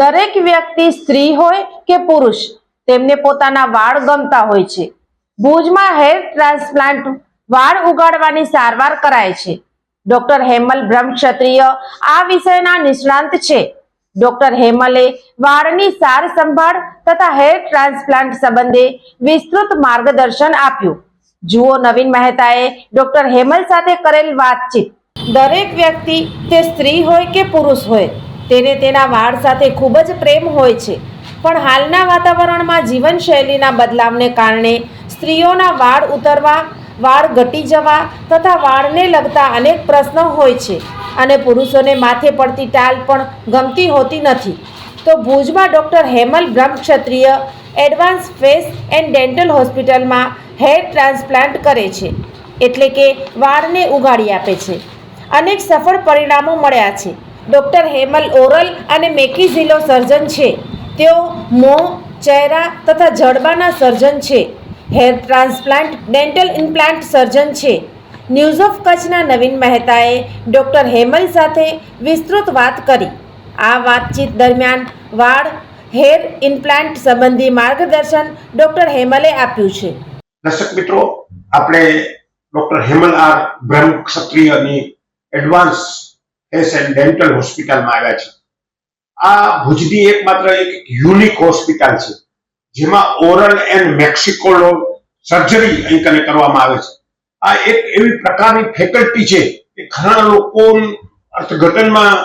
દરેક વ્યક્તિ સ્ત્રી હોય કે પુરુષ, તેમને પોતાના વાળ ગમતા હોય છે. ભુજમાં હેર ટ્રાન્સપ્લાન્ટ વાળ ઉગાડવાની સારવાર કરાય છે. ડોક્ટર હેમલ બ્રહ્મક્ષત્રિય આ વિષયના નિષ્ણાંત છે. ડોક્ટર હેમલે વાળની સાર સંભાળ તથા હેર ટ્રાન્સપ્લાન્ટ સંબંધે વિસ્તૃત માર્ગદર્શન આપ્યું. જુઓ નવીન મહેતાએ ડોક્ટર હેમલ સાથે કરેલ વાતચીત. દરેક વ્યક્તિ તે સ્ત્રી હોય કે પુરુષ હોય તેને તેના વાળ સાથે ખૂબ જ પ્રેમ હોય છે. પણ હાલના વાતાવરણમાં જીવનશૈલીના બદલાવને કારણે સ્ત્રીઓના વાળ ઉતરવા, વાળ ઘટી જવા તથા વાળને લગતા અનેક પ્રશ્નો હોય છે અને પુરુષોને માથે પડતી ટાલ પણ ગમતી હોતી નથી. તો ભુજમાં doctor Hemal Brahmakshatriya advance face and dental હોસ્પિટલમાં હેર ટ્રાન્સપ્લાન્ટ કરે છે. એટલે કે વાળને ઉગાડી આપે છે. અનેક સફળ પરિણામો મળ્યા છે. ડૉક્ટર હેમલ ઓરલ અને મેકીઝિલો સર્જન છે. તેઓ મોં, ચહેરા તથા જડબાના સર્જન છે. Hair transplant, dental implant surgeon છે. ન્યૂઝ ઓફ કચ્છના નવીન મહેતાએ ડૉક્ટર હેમલ સાથે વિસ્તૃત વાત કરી. આ વાતચીત દરમિયાન વાળ, હેર ઇમ્પ્લાન્ટ સંબંધી માર્ગદર્શન ડૉક્ટર હેમલે આપ્યું છે. દર્શક મિત્રો, આપણે ડૉક્ટર હેમલ આર બ્રહ્મ ક્ષત્રિયની એડવાન્સ ફેસ એન્ડ ડેન્ટલ હોસ્પિટલમાં આવ્યા છે. આ ભુજની એકમાત્ર એક યુનિક હોસ્પિટલ છે, જેમાં ઓરલ એન્ડ મેક્સિકોલો સર્જરી અહીં કને કરવામાં આવે છે. આ એક એવી પ્રકારની ફેકલ્ટી છે કે ઘણા લોકો અર્થઘટનમાં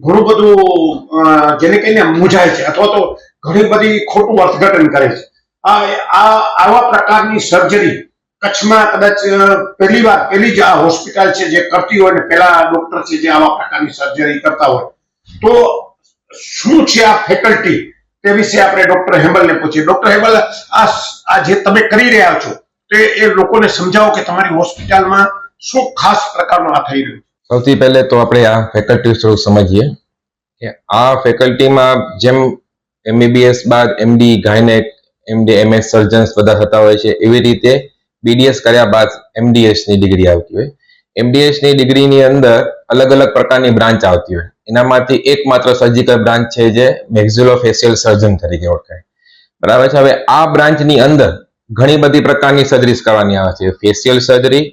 ઘણું બધું જેને કહીને મૂંઝાય છે અથવા તો ઘણી બધી ખોટું અર્થઘટન કરે છે. આ, આવા પ્રકારની સર્જરી કચ્છમાં કદાચ પહેલી વાર, પહેલી જ આ હોસ્પિટલ છે જે કરતી હોય ને પહેલા ડોક્ટર છે જે આવા પ્રકારની સર્જરી કરતા હોય. તો શું છે આ ફેકલ્ટી તે વિશે આપણે ડોક્ટર હેમલને પૂછીએ. ડોક્ટર હેમલ આ આ જે તમે કરી રહ્યા છો, તે એ લોકોને સમજાવો કે તમારી હોસ્પિટલમાં શું ખાસ પ્રકારનું આ થઈ રહ્યું સૌથી પહેલે તો આપણે આ ફેકલ્ટી થોડું સમજીએ કે આ ફેકલ્ટીમાં જેમ એમબીબીએસ બાદ MD gynaec MD MS surgeons બધા થતા હોય છે, એવી રીતે બીડીએસ કર્યા બાદ એમડીએસની ડિગ્રી આવતી હોય. એમડીએસની ડિગ્રીની અંદર અલગ અલગ પ્રકારની બ્રાન્ચ આવતી હોય. એનામાંથી એકમાત્ર સર્જિકલ બ્રાન્ચ છે જે મેક્ઝિલોફેશિયલ સર્જન તરીકે ઓળખાય. બરાબર છે? હવે આ બ્રાન્ચની અંદર ઘણી બધી પ્રકારની સર્જરીસ કરવાની આવે છે. ફેશિયલ સર્જરી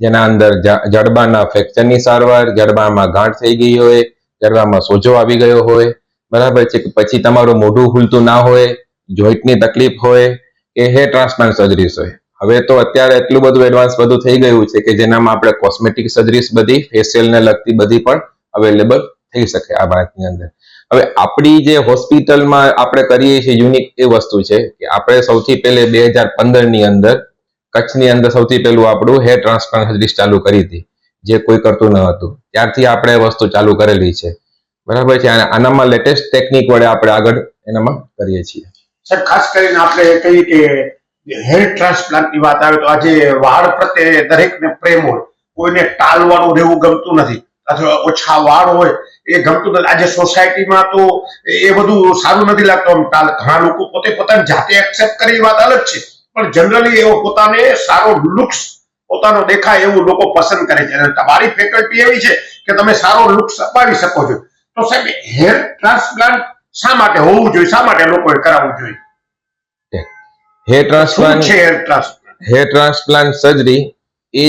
જેના અંદર જડબાના ફ્રેક્ચરની સારવાર, જડબામાં ગાંઠ થઈ ગઈ હોય, જડબામાં સોજો આવી ગયો હોય, બરાબર છે? કે પછી તમારું મોઢું ખુલતું ના હોય જોઈન્ટની તકલીફ હોય, કે હેર ટ્રાન્સપ્લાન્ટ સર્જરીસ હોય. હવે તો અત્યારે એટલું બધું એડવાન્સ બધું થઈ ગયું છે કે જેનામાં આપણે કોસ્મેટિક સર્જરીસ બધી ફેશિયલને લગતી બધી પણ અવેલેબલ થઈ શકે આ ભારતની અંદર. હવે આપણી જે હોસ્પિટલમાં આપણે કરીએ છીએ યુનિક એ વસ્તુ છે કે આપણે સૌથી પહેલે બે હજાર પંદરની અંદર, કચ્છની અંદર સૌથી પહેલું આપણું હેર ટ્રાન્સપ્લાન્ટ સર્જરીસ ચાલુ કરી હતી, જે કોઈ કરતું ન હતું. ત્યારથી આપણે વસ્તુ ચાલુ કરેલી છે. બરાબર છે? આનામાં લેટેસ્ટ ટેકનિક વડે આપણે આગળ એનામાં કરીએ છીએ. સર, ખાસ કરીને આપણે કહીએ કે હેર ટ્રાન્સપ્લાન્ટની વાત આવે તો આજે વાળ પ્રત્યે દરેકને પ્રેમ હોય. કોઈને ટાલવાનું રહેવું ગમતું નથી. અથવા ઓછા વાળ હોય એ ગમતું નથી. આજે સોસાયટીમાં તો એ બધું સારું નથી લાગતું આમ ટાલ ઘણા લોકો પોતે પોતાની જાતે એક્સેપ્ટ કરે વાત અલગ છે. પણ જનરલી એવો પોતાને સારો લુક્સ પોતાનો દેખાય એવું લોકો પસંદ કરે છે. અને તમારી ફેકલ્ટી એવી છે કે તમે સારો લુક્સ અપાવી શકો છો. તો સાહેબ, હેર ટ્રાન્સપ્લાન્ટ શા માટે હોવું જોઈએ? શા માટે લોકોએ કરાવવું જોઈએ? હેર ટ્રાન્સપ્લાન્ટ છે hair transplant hair transplant surgery એ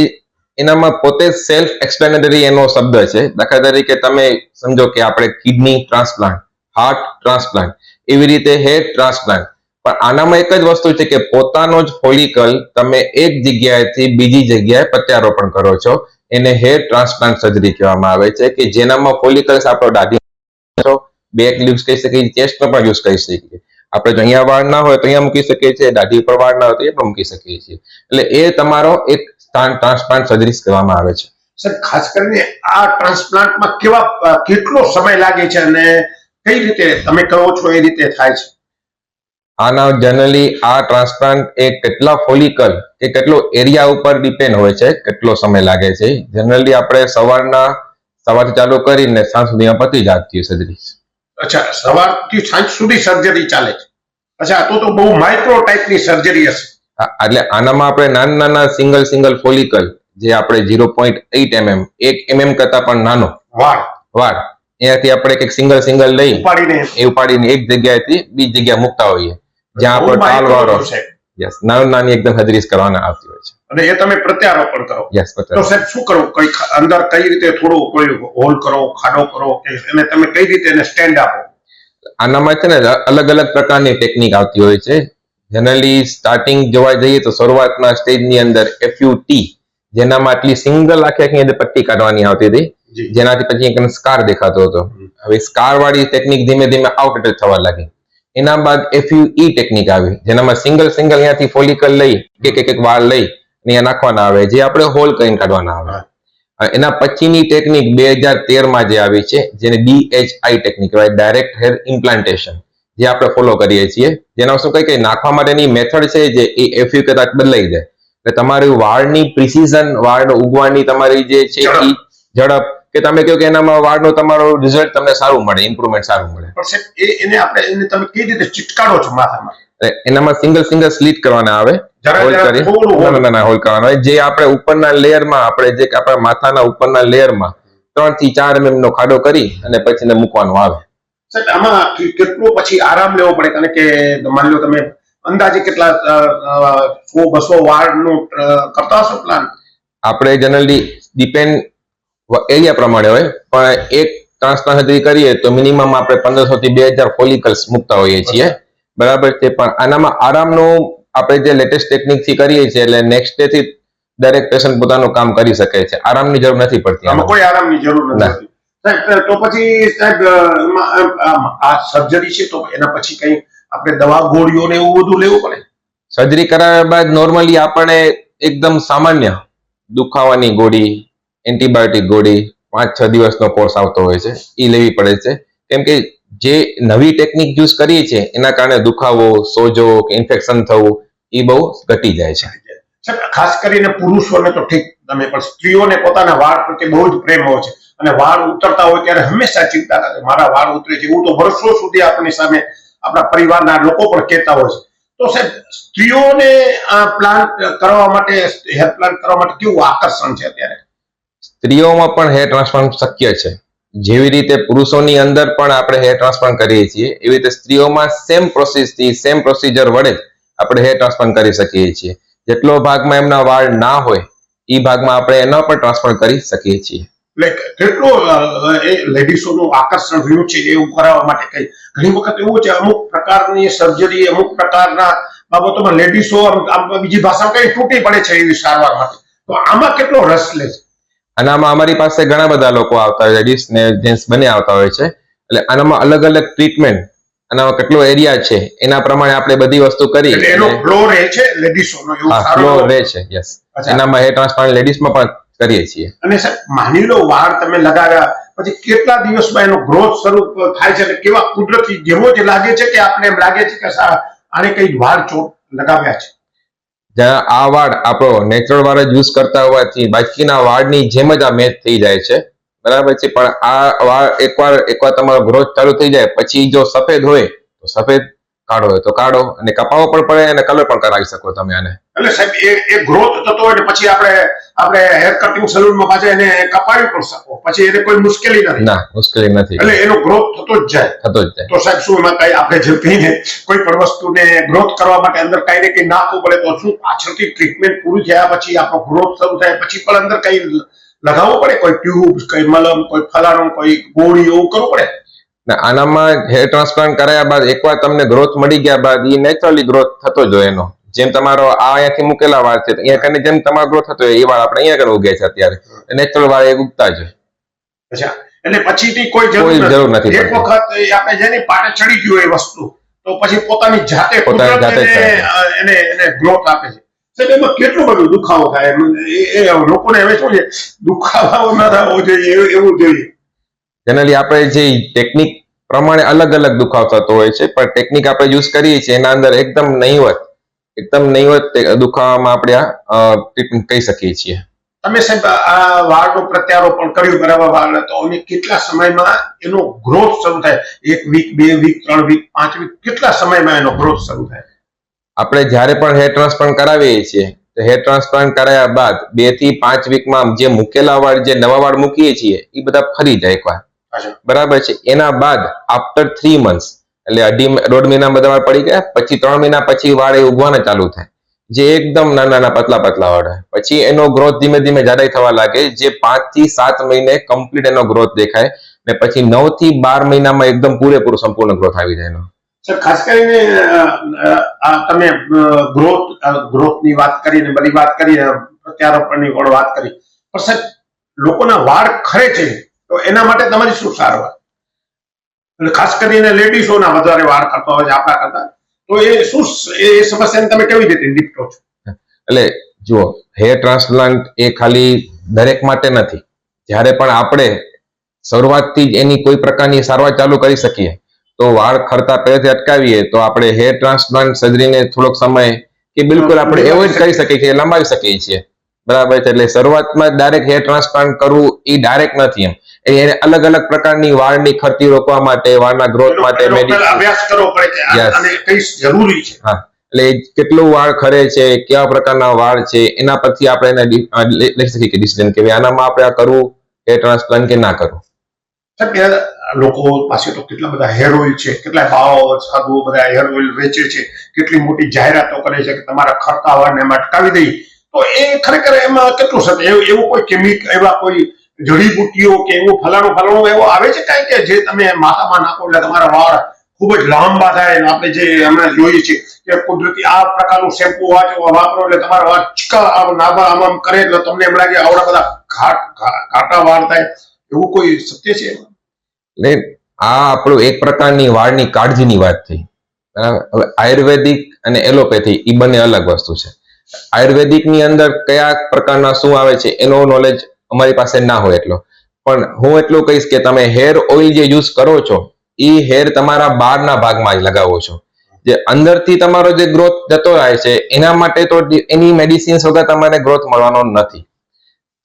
એનામાં પોતે સેલ્ફ એક્સપ્લેનેટરી એનો શબ્દ છે. દાખલા તરીકે તમે સમજો કે આપણે કિડની ટ્રાન્સપ્લાન્ટ હાર્ટ ટ્રાન્સપ્લાન્ટ એવી રીતે હેર ટ્રાન્સપ્લાન્ટ પણ આનામાં એક જ વસ્તુ છે કે પોતાનો જ ફોલિકલ તમે એક જગ્યાએથી બીજી જગ્યાએ પ્રત્યારોપણ કરો છો. એને હેર ટ્રાન્સપ્લાન્ટ સર્જરી કહેવામાં આવે છે કે જેનામાં ફોલિકલ્સ આપણો દાઢી બેક યુઝ કરી શકીએ ચેસ્ટ પણ યુઝ કરી શકીએ. આપણે જો અહીંયા વાળ ના હોય તો અહીંયા મૂકી શકીએ છીએ દાઢી ઉપર વાળ ના હોય તો એ પણ મૂકી શકીએ છીએ. એટલે એ તમારો એક સ્થાન ટ્રાન્સપ્લાન્ટ સર્જરી કહેવામાં આવે છે. સર ખાસ કરીને આ ટ્રાન્સપ્લાન્ટમાં કેવા કેટલો સમય લાગે છે અને કઈ રીતે તમે કહો છો એ રીતે થાય છે? આના જનરલી આ ટ્રાન્સપ્લાન્ટ એ કેટલા ફોલિકલ કે કેટલો એરિયા ઉપર ડિપેન્ડ હોય છે કેટલો સમય લાગે છે. જનરલી આપણે સવારના સવારથી ચાલુ કરીને સાંજ સુધીમાં પતી જતી સર્જરી અચ્છા સવારથી સાંજ સુધી સર્જરી ચાલે છે. અચ્છા તો તો બહુ માઇક્રો ટાઈપની સર્જરી હશે. એટલે આનામાં આપણે નાના નાના સિંગલ સિંગલ ફોલિકલ જે આપણે ઝીરો પોઈન્ટ એટ એમએમ એક એમએમ કરતા પણ નાનો. વાળ. વાળ. એનાથી આપણે એક સિંગલ સિંગલ લઈ ઉપાડીને. એ ઉપાડીને એક જગ્યાએથી બીજી જગ્યા મૂકતા હોઈએ. જ્યાં આપણે ટાલ વાળો યસ નાની નાની એકદમ હજરીસ કરવાના આવતી હોય છે. અને એ તમે પ્રત્યારોપણ કરો. તો સાહેબ શું કરો કઈ અંદર કઈ રીતે થોડું કોઈ હોલ કરો ખાડો કરો કે એને તમે કઈ રીતે એને સ્ટેન્ડ આપો? આનામાં છે ને અલગ અલગ પ્રકારની ટેકનિક આવતી હોય છે. જનરલી સ્ટાર્ટિંગ જોવા જઈએ તો શરૂઆતના સ્ટેજની અંદર એફયુટી જેનામાં આટલી સિંગલ આખી આખી અંદર પટ્ટી કાઢવાની આવતી હતી. જેનાથી પછી એક સ્કાર દેખાતો હતો. હવે સ્કાર વાળી ટેકનિક ધીમે ધીમે આઉટ થવા લાગી. એના બાદ એફયુઈ ટેકનિક આવી જેનામાં સિંગલ સિંગલ અહીંયાથી ફોલિકલ લઈ એક એક એક વાળ લઈ અહીંયા નાખવાના આવે જે આપણે હોલ કરીને કાઢવાના આવે. એના પછીની ટેકનિક બે હજાર તેરમાં જે આવી છે જેને ડીએચઆઈ ટેકનિક કહેવાય ડાયરેક્ટ હેર ઇમ્પ્લાન્ટેશન જે આપણે ફોલો કરીએ છીએ. જેના શું કઈ કઈ નાખવા માટેની મેથડ છે જે એ એફયુ કદાચ બદલાઈ જાય. એટલે તમારી વાળની પ્રિસિઝન વાળ ઉગવાની તમારી જે છે એ ઝડપ કે તમે કહો કે એનામાં વાળનો તમારો રિઝલ્ટ તમને સારું મળે ઇમ્પ્રુવમેન્ટ સારું મળે. પણ એ એને આપણે એને તમે કઈ રીતે ચિટકારો છો માથામાં? એનામાં સિંગલ સિંગલ સ્લીટ કરવાના આવે. હોલ કરી નાના નાના હોલ કરવાના આવે. જે આપણે ઉપરના લેયરમાં આપણે જે આપણા માથાના ઉપરના લેયરમાં ત્રણથી ચાર એમએમ નો ખાડો કરી અને પછી મૂકવાનો આવે. આમાં કેટલો પછી આરામ લેવો પડે? કારણ કે માની લો તમે અંદાજે કેટલા સો બસો વાળનું નું કરતા હશો પ્લાન આપણે જનરલી ડિપેન્ડ એરિયા પ્રમાણે હોય પણ એક ટ્રાન્સપ્લાન્ટ કરીએ તો મિનિમમ આપણે પંદરસો થી બે હજાર ફોલિકલ્સ મૂકતા હોઈએ છીએ. બરાબર છે. પણ આનામાં આરામનું આપણે જે લેટેસ્ટ ટેકનિકથી કરીએ છીએ એટલે નેક્સ્ટ ડે થી દરેક પેશન્ટ પોતાનું કામ કરી શકે છે. આરામની જરૂર નથી પડતી આમાં. કોઈ આરામની જરૂર નથી સાહેબ તો પછી સાહેબ આ સર્જરી છે તો એના પછી કઈ આપણે દવા ગોળીઓ ને એવું બધું લેવું પડે? સર્જરી કરાવ્યા બાદ નોર્મલી આપણે એકદમ સામાન્ય દુખાવાની ગોળી એન્ટીબાયોટિક ગોળી પાંચ છ દિવસનો કોર્સ આવતો હોય છે. એ લેવી પડે છે. કેમ કે જે નવી ટેકનિક યુઝ કરીએ છીએ એના કારણે દુખાવો સોજો કે ઇન્ફેક્શન થવું એ બહુ ઘટી જાય છે. ખાસ કરીને પુરુષોને તો ઠીક તમે પણ સ્ત્રીઓને પોતાના વાળ પ્રત્યે બહુ જ પ્રેમ હોય છે. અને વાળ ઉતરતા હોય ત્યારે હંમેશા ચિંતા કરે મારા વાળ ઉતરે છે એવું તો વર્ષો સુધી આપણી સામે આપણા પરિવારના લોકો પણ કહેતા હોય છે. તો સાહેબ સ્ત્રીઓને આ પ્લાન કરવા માટે હેર પ્લાન કરવા માટે કેવું આકર્ષણ છે અત્યારે? સ્ત્રીઓમાં પણ હેર ટ્રાન્સપ્લાન્ટ શક્ય છે. જેવી રીતે પુરુષોની અંદર પણ આપણે હેર ટ્રાન્સપ્લાન્ટ કરીએ છીએ, એવી રીતે સ્ત્રીઓમાં સેમ પ્રોસેસથી સેમ પ્રોસિજર વડે જ આપણે હેર ટ્રાન્સપ્લાન્ટ કરી શકીએ છીએ. જેટલો ભાગમાં એમના વાળ ના હોય એ ભાગમાં આપણે એના પણ ટ્રાન્સપ્લાન્ટ કરી શકીએ છીએ. કેટલો એ લેડીસોનું આકર્ષણ રહ્યું છે એવું કરાવવા માટે કઈ? ઘણી વખત એવું છે, અમુક પ્રકારની સર્જરી અમુક પ્રકારના બાબતોમાં લેડીસો બીજી ભાષામાં કઈ તૂટી પડે છે એવી સારવાર માટે. તો આમાં કેટલો રસ લે છે? આનામાં અમારી પાસે ઘણા બધા લોકો આવતા હોય લેડીઝ ને જેન્ટ્સ બંને આવતા હોય છે. એટલે આનામાં અલગ અલગ ટ્રીટમેન્ટ આનામાં કેટલો એરિયા છે એના પ્રમાણે આપણે બધી વસ્તુ કરી એનો ફ્લો રહે છે લેડીસોનો એવું ફ્લો રહે છે યસ એનામાં હેર ટ્રાન્સપ્લાન્ટ લેડીઝમાં પણ કરીએ છીએ. અને સાહેબ માની લો વાળ તમે લગાવ્યા પછી કેટલા દિવસમાં એનો ગ્રોથ શરૂ થાય છે અને કેવા કુદરતી જેવો જ લાગે છે કે આપણે એમ લાગે છે કે આને કઈ વાળ ચોટ લગાવ્યા છે? જ્યાં આ વાળ આપણો નેચરલ વાળ જ યુઝ કરતા હોવાથી બાકીના વાળની જેમ જ આ મેચ થઈ જાય છે. બરાબર છે, પણ આ વાળ એકવાર એકવાર તમારો ગ્રોથ ચાલુ થઈ જાય, પછી જો સફેદ હોય તો સફેદ, કાળો હોય તો કાળો, અને કપાવો પણ પડે અને કલર પણ કરાવી શકો તમે આને. એટલે સાહેબ એ એ ગ્રોથ થતો હોય ને પછી આપણે આપણે હેર કટિંગ સલૂનમાં પાછા એને કપાવી પણ શકો પછી એને કોઈ મુશ્કેલી નથી. ના મુશ્કેલી નથી. એટલે એનો ગ્રોથ થતો જ જાય. થતો જ જાય. તો સાહેબ શું એમાં કઈ આપણે જે કહીને કોઈ પણ વસ્તુને ગ્રોથ કરવા માટે અંદર કઈ ને કઈ નાખવું પડે તો શું પાછળથી ટ્રીટમેન્ટ પૂરી થયા પછી આપણો ગ્રોથ શરૂ થાય પછી પણ અંદર કઈ લગાવવું પડે? કોઈ ટ્યુબ કઈ મલમ કોઈ ફલાણું કોઈ ગોળી એવું કરવું પડે? આનામાં હેર ટ્રાન્સપ્લાન્ટ કરાયા બાદ એકવાર તમને ગ્રોથ મળી ગયા બાદ એ નેચરલી ગ્રોથ થતો જ હોય એનો. જેમ તમારો આ અહીંયાથી મૂકેલા વાળ છે અહીંયા કરીને જેમ તમારો ગ્રોથ થતો એ વાળ આપણે અહીંયા કરીને ઉગે છે અત્યારે. નેચરલ વાળ એ ઉગતા અચ્છા. એટલે પછીથી કોઈ જરૂર નથી. એક વખત આપણે જેની પાટે ચડી ગયું એ વસ્તુ તો પછી પોતાની જાતે પોતાની જાતે એને એને ગ્રોથ આપે છે. સાહેબ એમાં કેટલું બધું દુખાવો થાય? એ લોકોને હવે શું છે? દુખાવો ન થવો જોઈએ એવું- એવું જોઈએ. જનરલી આપણે જે ટેકનિક પ્રમાણે અલગ અલગ દુખાવ થતો હોય છે પણ ટેકનિક આપણે યુઝ કરીએ છીએ એના અંદર એકદમ નહીવત. એકદમ નહીવત તે દુખાવામાં આપણે આ ટ્રીટમેન્ટ કહી શકીએ છીએ. તમે સાહેબ આ વાળનું પ્રત્યારોપણ કર્યું બરાબર વાળ તો અને કેટલા સમયમાં એનો ગ્રોથ શરૂ થાય? એક વીક બે વીક ત્રણ વીક પાંચ વીક કેટલા સમયમાં એનો ગ્રોથ શરૂ થાય? આપણે જ્યારે પણ હેર ટ્રાન્સપ્લાન્ટ કરાવીએ છીએ તો હેર ટ્રાન્સપ્લાન્ટ કરાયા બાદ બેથી પાંચ વીકમાં જે મૂકેલા વાળ જે નવા વાળ મૂકીએ છીએ એ બધા ફરી જાય એકવાર. બરાબર છે. એના બાદ આફ્ટર થ્રી મંથ્સ એટલે અઢી દોઢ મહિના બધા વાળ પડી ગયા, પછી ત્રણ મહિના પછી વાળ એ ઉગવાના ચાલુ થાય. જે એકદમ નાના નાના પતલા પતલા વાળ પછી એનો ગ્રોથ ધીમે ધીમે જાડાઈ થવા લાગે, જે પાંચથી સાત મહિને કમ્પ્લીટ એનો ગ્રોથ દેખાય, ને પછી નવથી બાર મહિનામાં એકદમ પૂરેપૂરો સંપૂર્ણ ગ્રોથ આવી જાય એનો. ખાસ કરીને તમે ગ્રોથ ગ્રોથની વાત કરીને બધી વાત કરી પ્રત્યારોપણની પણ વાત કરી. પણ સાહેબ, લોકોના વાળ ખરે છે, તો એના માટે તમારી શું સારવાર? એટલે ખાસ કરીને લેડીઝોના વધારે વાર ખરતા હોય છે આપણા કરતા. તો એ શું એ સમસ્યાને તમે કેવી રીતે નિપટો છો? એટલે જુઓ હેર ટ્રાન્સપ્લાન્ટ એ ખાલી દરેક માટે નથી. જ્યારે પણ આપણે શરૂઆતથી જ એની કોઈ પ્રકારની સારવાર ચાલુ કરી શકીએ તો વાળ ખરતા પહેલેથી અટકાવીએ તો આપણે હેર ટ્રાન્સપ્લાન્ટ સર્જરીને થોડોક સમય કે બિલકુલ આપણે એવોઇડ કરી શકીએ છીએ લંબાવી શકીએ છીએ. બરાબર છે. એટલે શરૂઆતમાં ડાયરેક્ટ હેર ટ્રાન્સપ્લાન્ટ કરવું એ ડાયરેક્ટ નથી એમ. એને અલગ અલગ પ્રકારની વાળની ખર્ચી રોકવા માટે વાળના ગ્રોથ માટે અભ્યાસ કરવો પડે. અને કઈ જરૂરી છે? એટલે કેટલું વાળ ખરે છે કેવા પ્રકારના વાળ છે એના પરથી આપણે એને લઈ શકીએ કે ડિસિઝન કે આનામાં આપણે આ કરવું હેર ટ્રાન્સપ્લાન્ટ કે ના કરવું. લોકો પાસે તો કેટલા બધા હેર ઓઇલ છે કેટલા ભાવ સાધુઓ બધા હેર ઓઇલ વેચે છે કેટલી મોટી જાહેરાતો કરે છે કે તમારા ખરતા વાળને અટકાવી દઈ તો એ ખરેખર એમાં કેટલું સત્ય એવું એવું કોઈ કેમિક એવા કોઈ જડીબુટ્ટીઓ કે એવું ફલાણું ફલાણું એવો આવે છે કાંઈ કે જે તમે માથામાં નાખો એટલે તમારા વાળ ખૂબ જ લાંબા થાય આપણે જે હમણાં જોઈએ છીએ કે કુદરતી આ પ્રકારનું શેમ્પુ વાપરો એટલે તમારા વાળ ચીકા નાભા આમ આમ કરે એટલે તમને એમ લાગે આવડા બધા ઘાટ ઘાટા વાળ થાય. એવું કોઈ સત્ય છે? એટલે આ આપણું એક પ્રકારની વાળની કાળજીની વાત થઈ. બરાબર? હવે આયુર્વેદિક અને એલોપેથી એ બંને અલગ વસ્તુ છે. આયુર્વેદિકની અંદર કયા પ્રકારના શું આવે છે, એનો નોલેજ અમારી પાસે ના હોય એટલો. પણ હું એટલું કહીશ કે તમે હેર ઓઇલ જે યુઝ કરો છો, એ હેર તમારા બહારના ભાગમાં જ લગાવો છો. જે અંદરથી તમારો જે ગ્રોથ જતો રહે છે, એના માટે તો એની મેડિસિન્સ વગર તમારે ગ્રોથ મળવાનો નથી.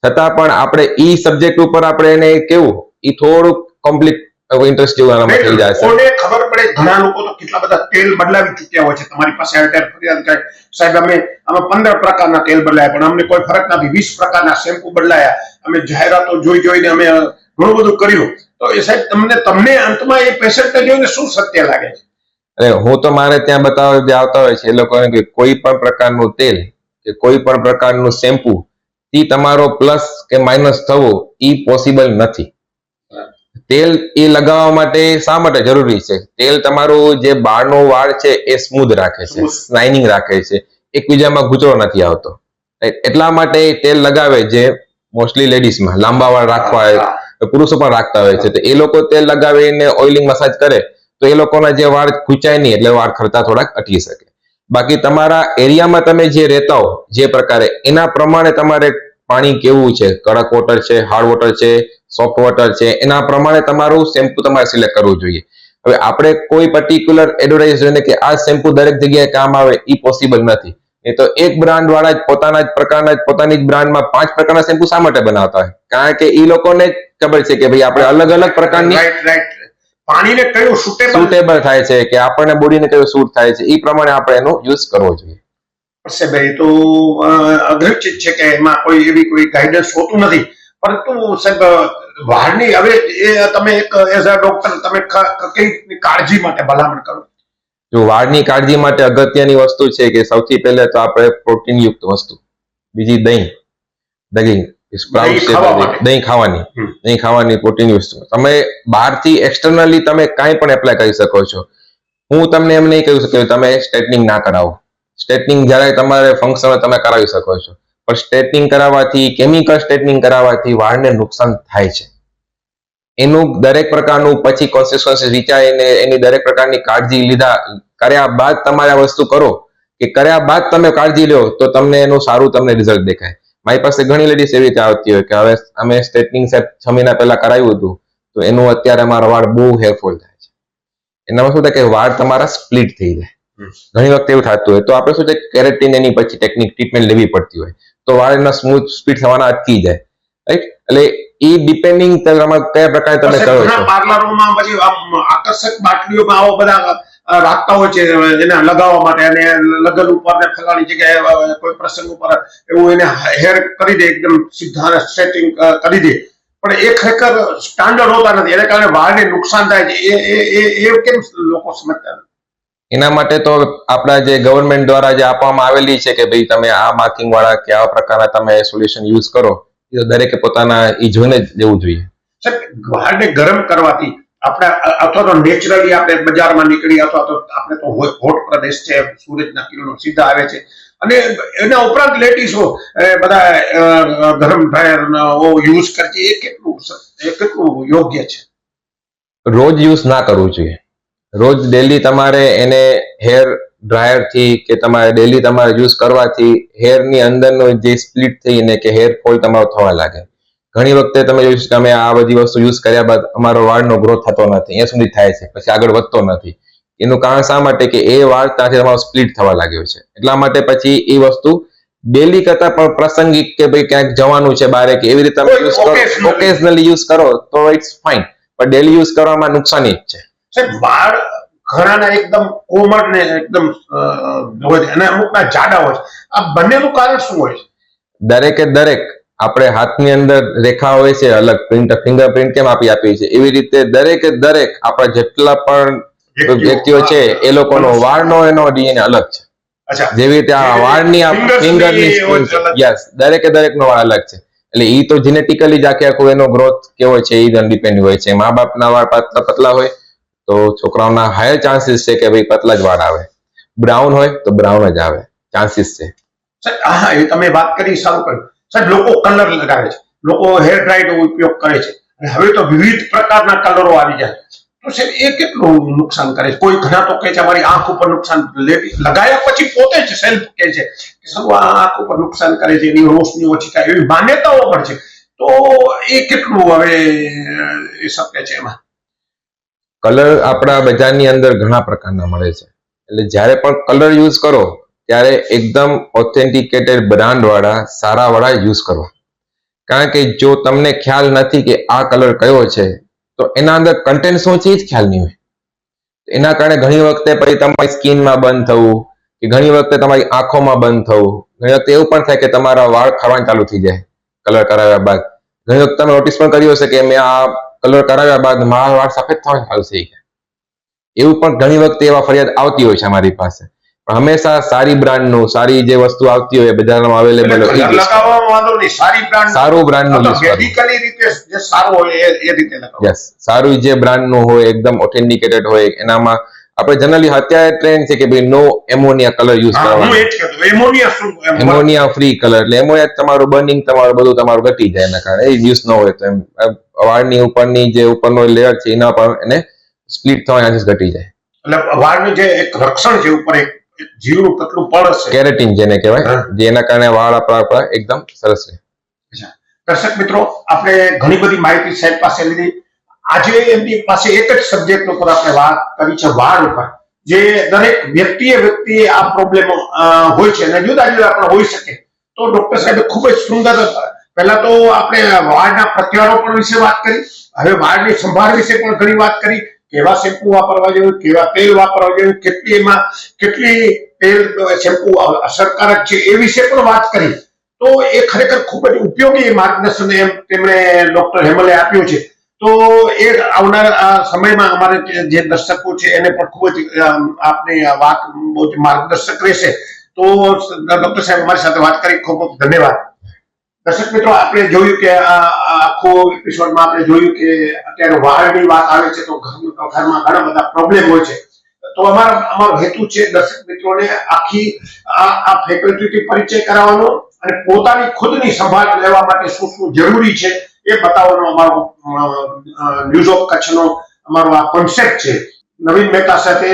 છતાં પણ આપણે ઈ સબ્જેક્ટ ઉપર આપણે એને કેવું એ થોડુંક કોમ્પ્લિક ઇન્ટરેસ્ટ જેવું આનામાં થઈ જાય છે કોને ખબર પડે? ઘણા લોકો તો કેટલા બધા તેલ બદલાવી ચૂક્યા હોય છે. તમારી પાસે ત્યારે ફરિયાદ કરે સાહેબ અમે અમે પંદર પ્રકારના તેલ બદલાયા પણ અમને કોઈ ફરક નથી. વીસ પ્રકારના શેમ્પુ બદલાયા. અમે જાહેરાતો જોઈ જોઈને અમે ઘણું બધું કર્યું. તો એ સાહેબ તમને તમને અંતમાં એ પેશન્ટને જોઈને શું સત્ય લાગે છે? એટલે હું તો મારે ત્યાં બતાવવા જે આવતા હોય છે એ લોકોને કે કોઈ પણ પ્રકારનું તેલ કે કોઈ પણ પ્રકારનું શેમ્પુ એ તમારો પ્લસ કે માઇનસ થવો એ પોસિબલ નથી. તેલ એ લગાવવા માટે શા માટે જરૂરી છે? તેલ તમારું જે બાળનો વાળ છે એ સ્મૂધ રાખે છે સ્નાઇનિંગ રાખે છે એકબીજામાં ગુચરો નથી આવતો. એટલા માટે તેલ લગાવે જે મોસ્ટલી લેડીઝમાં લાંબા વાળ રાખવા હોય પુરુષો પણ રાખતા હોય છે. તો એ લોકો તેલ લગાવીને ઓઇલિંગ મસાજ કરે તો એ લોકોના જે વાળ ખૂંચાય નહીં એટલે વાળ ખરતા થોડાક અટકી શકે. બાકી તમારા એરિયામાં તમે જે રહેતા હો જે પ્રકારે એના પ્રમાણે તમારે પાણી કેવું છે? કડક વોટર છે હાર્ડ વોટર છે સોફ્ટ વોટર છે એના પ્રમાણે તમારું શેમ્પુ તમારે સિલેક્ટ કરવું જોઈએ. હવે આપણે કોઈ પર્ટિક્યુલર એડવર્ટાઇઝ કે આ શેમ્પુ દરેક જગ્યાએ કામ આવે એ પોસિબલ નથી. એ તો એક બ્રાન્ડ વાળા જ પોતાના જ પ્રકારના જ પોતાની જ બ્રાન્ડમાં પાંચ પ્રકારના શેમ્પુ શા માટે બનાવતા હોય? કારણ કે એ લોકોને ખબર છે કે ભાઈ આપણે અલગ અલગ પ્રકારની પાણીને કયું સુટેબલ સુટેબલ થાય છે કે આપણને બોડીને કયું સૂટ થાય છે એ પ્રમાણે આપણે એનો યુઝ કરવો જોઈએ. ભાઈ તો અગ્રચિત છે કે એમાં કોઈ એવી કોઈ ગાઈડન્સ હોતું નથી. પરંતુ સાહેબ વાળની હવે એ તમે એક એઝ અ ડોક્ટર તમે કઈ કાળજી માટે ભલામણ કરો? જો વાળની કાળજી માટે અગત્યની વસ્તુ છે કે સૌથી પહેલા તો આપણે પ્રોટીન યુક્ત વસ્તુ બીજી દહીં દહીં સ્પ્રાઉટ. દહીં ખાવાની દહીં ખાવાની પ્રોટીન વસ્તુ. તમે બહારથી એક્સટર્નલી તમે કાંઈ પણ એપ્લાય કરી શકો છો. હું તમને એમ નહીં કહી શકું તમે સ્ટેટનિંગ ના કરાવો. સ્ટેટનિંગ જ્યારે તમારે ફંક્શન તમે કરાવી શકો છો. પણ સ્ટ્રેટનિંગ કરાવવાથી કેમિકલ સ્ટ્રેટનિંગ કરાવવાથી વાળને નુકસાન થાય છે. એનું દરેક પ્રકારનું પછી કોન્સિસ્ટન્સી વિચારીને એની દરેક પ્રકારની કાળજી લીધા કર્યા બાદ તમારે આ વસ્તુ કરો કે કર્યા બાદ તમે કાળજી લો તો તમને એનું સારું તમને રિઝલ્ટ દેખાય. મારી પાસે ઘણી લેડીઝ એવી રીતે આવતી હોય કે હવે અમે સ્ટ્રેટનિંગ સેટ છ મહિના પહેલા કરાવ્યું હતું તો એનું અત્યારે અમારો વાળ બહુ હેરફોલ થાય છે. એનામાં શું થાય કે વાળ તમારા સ્પ્લિટ થઈ જાય. ઘણી વખત એવું થતું હોય તો આપણે શું છે કેરેટીન એની પછી ટેકનિક ટ્રીટમેન્ટ લેવી પડતી હોય. તો વાળ એના સ્મૂથ સ્પીડ થવાના અટકી જાય. રાઈટ એટલે એ ડિપેન્ડિંગ તમે કયા પ્રકારે તમે કરો છો? પાર્લરોમાં પછી આકર્ષક બાટલીઓમાં આવો બધા રાખતા હોય છે એને લગાવવા માટે અને લગન ઉપર ને ફલાણી જગ્યાએ કોઈ પ્રસંગ ઉપર એવું એને હેર કરી દે એકદમ સીધા સેટિંગ કરી દે. પણ એ ખરેખર સ્ટાન્ડર્ડ હોતા નથી. એને કારણે વાળને નુકસાન થાય છે. એ એ એ એ કેમ લોકો સમજતા નથી? એના માટે તો આપણા જે ગવર્મેન્ટ દ્વારા જે આપવામાં આવેલી છે કે ભાઈ તમે આ માર્કિંગ વાળા કે આવા પ્રકારના તમે સોલ્યુશન યુઝ કરો એ તો દરેકે પોતાના એ જોઈને જ લેવું જોઈએ. વાળને ગરમ કરવાથી આપણે અથવા તો નેચરલી આપણે બજારમાં નીકળી અથવા તો આપણે તો હોટ પ્રદેશ છે સૂરજના કિરણો સીધા આવે છે. અને એના ઉપરાંત લેડીઝો બધા ગરમ ડ્રાયર યુઝ કરે છે એ કેટલું એ કેટલું યોગ્ય છે? રોજ યુઝ ના કરવું જોઈએ. રોજ ડેલી તમારે એને હેર ડ્રાયરથી કે તમારે ડેલી તમારે યુઝ કરવાથી હેરની ની અંદરનો જે સ્પ્લિટ થઈને કે હેર ફોલ તમારો થવા લાગે. ઘણી વખતે તમે જોઈશું કે અમે આ બધી વસ્તુ યુઝ કર્યા બાદ અમારો વાળનો ગ્રોથ થતો નથી. અહીંયા સુધી થાય છે. પછી આગળ વધતો નથી. એનું કારણ શા માટે કે એ વાળ ત્યાંથી તમારો સ્પ્લિટ થવા લાગ્યો છે. એટલા માટે પછી એ વસ્તુ ડેલી કરતા પણ પ્રાસંગિક કે ભાઈ ક્યાંક જવાનું છે બારે કે એવી રીતે તમે યુઝ કરો. ઓકેશનલી યુઝ કરો તો ઇટ્સ ફાઇન પણ ડેલી યુઝ કરવામાં નુકસાની જ છે. સાહેબ વાળ ઘણાના એકદમ કોમળ ને એકદમ અને અમુકના જાડા હોય છે. આ બંનેનું કારણ શું હોય છે? દરેકે દરેક આપણે હાથની અંદર રેખા હોય છે અલગ પ્રિન્ટ ફિંગરપ્રિન્ટ કેમ આપી આપી છે? એવી રીતે દરેકે દરેક આપણા જેટલા પણ વ્યક્તિઓ. છે એ લોકોનો વાળનો એનો ડીએનએ અલગ છે. જેવી રીતે આ વાળની ફિંગરની. યસ દરેકે દરેકનો વાળ અલગ છે. એટલે એ તો જીનેટિકલી જ આખે આખું એનો ગ્રોથ કેવો છે એ ડિપેન્ડ હોય છે. મા બાપના વાળ પાતળા પતલા હોય તો છોકરાઓના હાયર ચાન્સીસ છે કે ભાઈ પતલા જ વાળ આવે. બ્રાઉન હોય તો બ્રાઉન જ આવે. ચાન્સીસ છે. હા એ તમે વાત કરી, સારું કર્યું. સાહેબ, લોકો કલર લગાવે છે. લોકો હેર ડ્રાય નો ઉપયોગ કરે છે. અને હવે તો વિવિધ પ્રકારના કલરો આવી જાય તો સાહેબ, એ કેટલું નુકસાન કરે છે? કોઈ ઘણા તો કહે છે, અમારી આંખ ઉપર નુકસાન લગાયા પછી પોતે જ સેલ્ફ કહે છે કે સારું આ આંખ ઉપર નુકસાન કરે છે, એની રોશની ઓછી થાય, એવી માન્યતાઓ પણ છે. તો એ કેટલું હવે એ શક્ય છે એમાં? કલર આપણા બજારની અંદર ઘણા પ્રકારના મળે છે. એટલે જ્યારે પણ કલર યુઝ કરો, ત્યારે એકદમ ઓથેન્ટિકેટેડ બ્રાન્ડ વાળા સારા વાળા યુઝ કરો. કારણ કે જો તમને ખ્યાલ નથી કે આ કલર કયો છે, તો એના અંદર કન્ટેન્ટ શું છે એ જ ખ્યાલ નહીં હોય. એના કારણે ઘણી વખતે પછી તમારી સ્કિનમાં બંધ થવું, કે ઘણી વખતે તમારી આંખોમાં બંધ થવું, ઘણી વખતે એવું પણ થાય કે તમારા વાળ ખાવાનું ચાલુ થઈ જાય કલર કરાવ્યા બાદ. ઘણી વખત તમે નોટિસ પણ કર્યું હશે કે મેં આ કલર કરાવ્યા બાદ મારા વાળ સફેદ થવા ગયા. એવું પણ ઘણી વખતે એવા ફરિયાદ આવતી હોય છે અમારી પાસે. પણ હંમેશા સારી બ્રાન્ડનું સારી જે વસ્તુ આવતી હોય બજારમાં અવેલેબલ હોય સારી બ્રાન્ડ સારું બ્રાન્ડનું યસ સારું જે બ્રાન્ડનું હોય એકદમ ઓથેન્ટિકેટેડ હોય એનામાં આપણે જનરલી અત્યારે ટ્રેન્ડ છે કે ભાઈ નો એમોનિયા કલર યુઝ કરવાનો. એમોનિયા ફ્રી કલર એટલે એમોનિયા તમારું બર્નિંગ તમારું બધું તમારું ઘટી જાય એના કારણે. એ યુઝ ન હોય તો એમ. વાળની ઉપરની જે ઉપરનો લેયર છે એના પર એને સ્પ્લિટ થવાના ચાન્સીસ ઘટી જાય. એટલે વાળનું જે એક રક્ષણ છે ઉપર એક જીવનું પતલું પડ છે કેરેટીન જેને કહેવાય જેના કારણે વાળ આપણા આપણા એકદમ સરસ રહે. દર્શક મિત્રો આપણે ઘણી બધી માહિતી સાહેબ પાસે લીધી. આજે એમની પાસે એક જ સબ્જેક્ટ ઉપર આપણે વાત કરી છે વાળ ઉપર, જે દરેક વ્યક્તિએ વ્યક્તિએ આ પ્રોબ્લેમ હોય છે અને જુદા જુદા પણ હોઈ શકે. તો ડોક્ટર સાહેબ ખૂબ જ સુંદર, પહેલા તો આપણે વાળના પ્રત્યારો પણ વિશે વાત કરી, હવે વાળની સંભાળ વિશે પણ ઘણી વાત કરી, કેવા શેમ્પુ વાપરવા જોઈએ, કેવા તેલ વાપરવા જોઈએ, કેટલી એમાં, કેટલી તેલ શેમ્પુ અસરકારક છે એ વિશે પણ વાત કરી. તો એ ખરેખર ખૂબ જ ઉપયોગી માર્ગદર્શન એમ તેમણે ડોક્ટર હેમલે આપ્યું છે. તો એ આવનાર સમયમાં અમારે જે- દર્શકો છે એને પણ ખૂબ જ આપની વાત બહુ જ માર્ગદર્શક રહેશે. તો ડોક્ટર સાહેબ અમારી સાથે વાત કરી, ખૂબ ખૂબ ધન્યવાદ. દર્શક મિત્રો, આપણે જોયું કે આખો એપિસોડમાં આપણે જોયું કે અત્યારે વાળની વાત આવે છે, તો ઘર- ઘરમાં ઘણા બધા પ્રોબ્લેમ હોય છે. તો અમારો અમારો હેતુ છે દર્શક મિત્રોને આખી આ ફેકલ્ટીથી પરિચય કરાવવાનો અને પોતાની ખુદની સંભાળ લેવા માટે શું શું જરૂરી છે એ બતાવવાનો અમારો ન્યૂઝ ઓફ કચ્છનો અમારો આ કોન્સેપ્ટ છે. નવીન મહેતા સાથે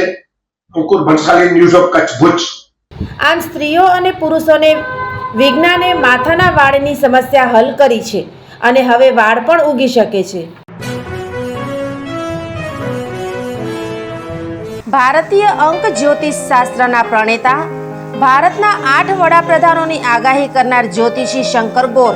મુકુલ ભંસાલી ન્યૂઝ ઓફ કચ્છ ભુજ. આમ સ્ત્રીઓ અને પુરુષોને વિજ્ઞાને માથાના વાળની સમસ્યા હલ કરી છે અને હવે વાળ પણ ઉગી શકે છે. ભારતીય અંક જ્યોતિષ શાસ્ત્રના પ્રણેતા ભારતના આઠ વડાપ્રધાનોની આગાહી કરનાર જ્યોતિષી શંકર ગોર